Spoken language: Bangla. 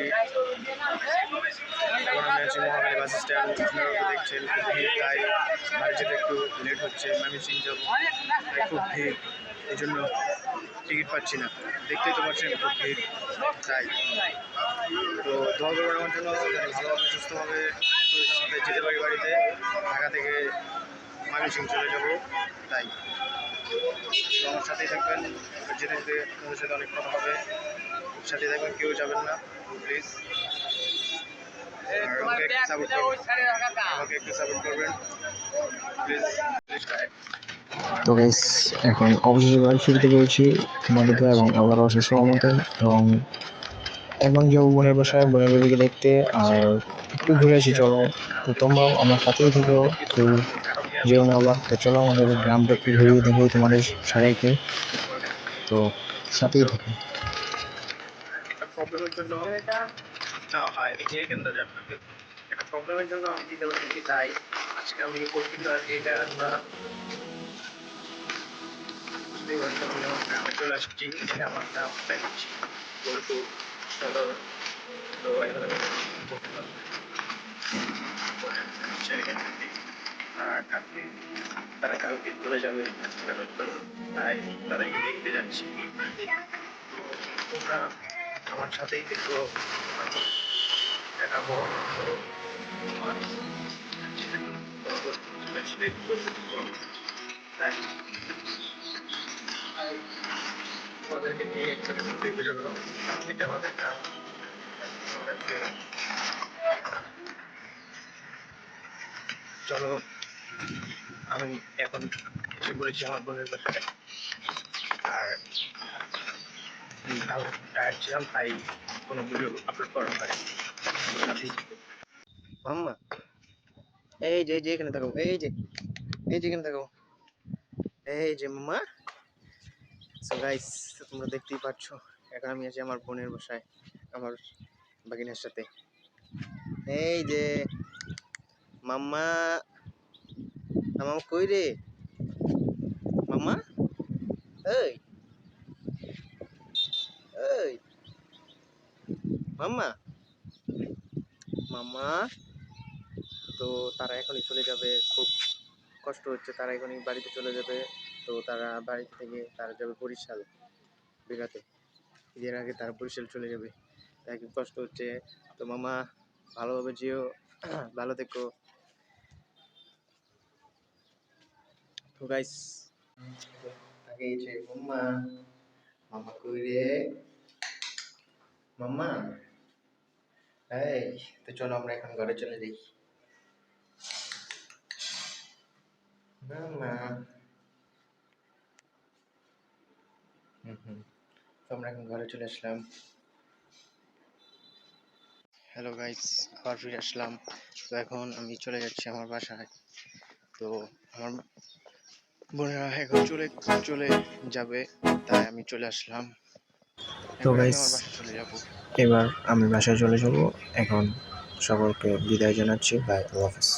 যাচ্ছি এখন আছি মহাকালী বাস স্ট্যান্ড আপনারা দেখছেন খুব ভিড় তাই বাড়ি যেতে একটু লেট হচ্ছে আমি সিং যাব তাই খুব ভিড় এই জন্য টিকিট পাচ্ছি না দেখতেই তো পাচ্ছেন খুব ভিড় তাই তো দোয়া করবেন জন্য ভালোভাবে সুস্থভাবে যেতে পারি বাড়িতে। ঢাকা থেকে সিং চলে যাব। তাই তো আমার সাথেই থাকবেন। যেতে যেতে তোমাদের সাথে অনেক কথা হবে। সাথে থাকবেন কেউ যাবেন না। প্লিজ আমাকে একটু সাপোর্ট করবেন। আমাকে একটু সাপোর্ট করবেন। প্লিজ প্লিজ তো গাইস এখন অবশেষে বাড়ি ফিরতে পেরেছি তোমাদের এবং আবার অশেষ সহমতে এবং এখন যাব বোনের বাসায় বোনের বেবিকে দেখতে। আর একটু ঘুরে আসি চলো। তো তোমরাও আমার সাথেই থেকো। তো যেও না আবার তো চলো আমাদের গ্রামটা একটু ঘুরিয়ে দেখো তোমাদের সারাইকে তো সাথেই থেকো। প্রবলেমের জন্য না হয় এই তারা কালকে চলে যাবে তাই তাদেরকে দেখতে যাচ্ছি তোমরা আমার সাথেই দেখো দেখাবো ওদেরকে নিয়ে একটা ঘুরতে আমাদের কাজ চলো। আমি এখন পড়েছি আমার বোনের আর ভালো টায়ার্ড ছিলাম, তাই কোনো ভিডিও আপলোড করা হয় এই যে যে, এখানে থাকো, এই যে এই যে, এখানে থাকো। এই যে, মাম্মা। সো গাইস তোমরা দেখতেই পাচ্ছ, এখন আমি আছি আমার বোনের বাসায়, আমার বাগিনার সাথে। এই যে, মাম্মা। মামা কই রে মাম্মা এই এই মাম্মা মাম্মা তো তারা এখনই চলে যাবে। খুব কষ্ট হচ্ছে, তারা এখনই বাড়িতে চলে যাবে। তো তারা বাড়ি থেকে তারা যাবে বরিশাল বেড়াতে ঈদের আগে তারা বরিশাল চলে যাবে। তাই কষ্ট হচ্ছে। তো মামা, ভালোভাবে যেও, ভালো থেকো। তো গাইস মাম্মা মামা কই মাম্মা? এই, তো চলো আমরা এখন ঘরে চলে যাই। মাম্মা। আমরা এখন ঘরে চলে আসলাম। হ্যালো গাইস আবার ফিরে আসলাম। তো এখন আমি চলে যাচ্ছি আমার বাসায়। তো আমার বোনেরা এখন চলে চলে যাবে তাই আমি চলে আসলাম। তো এবার আমি আমার বাসায় চলে যাব। এবার আমি বাসায় চলে যাব। এখন সকলকে বিদায় জানাচ্ছি বাই আল্লাহ হাফেজ।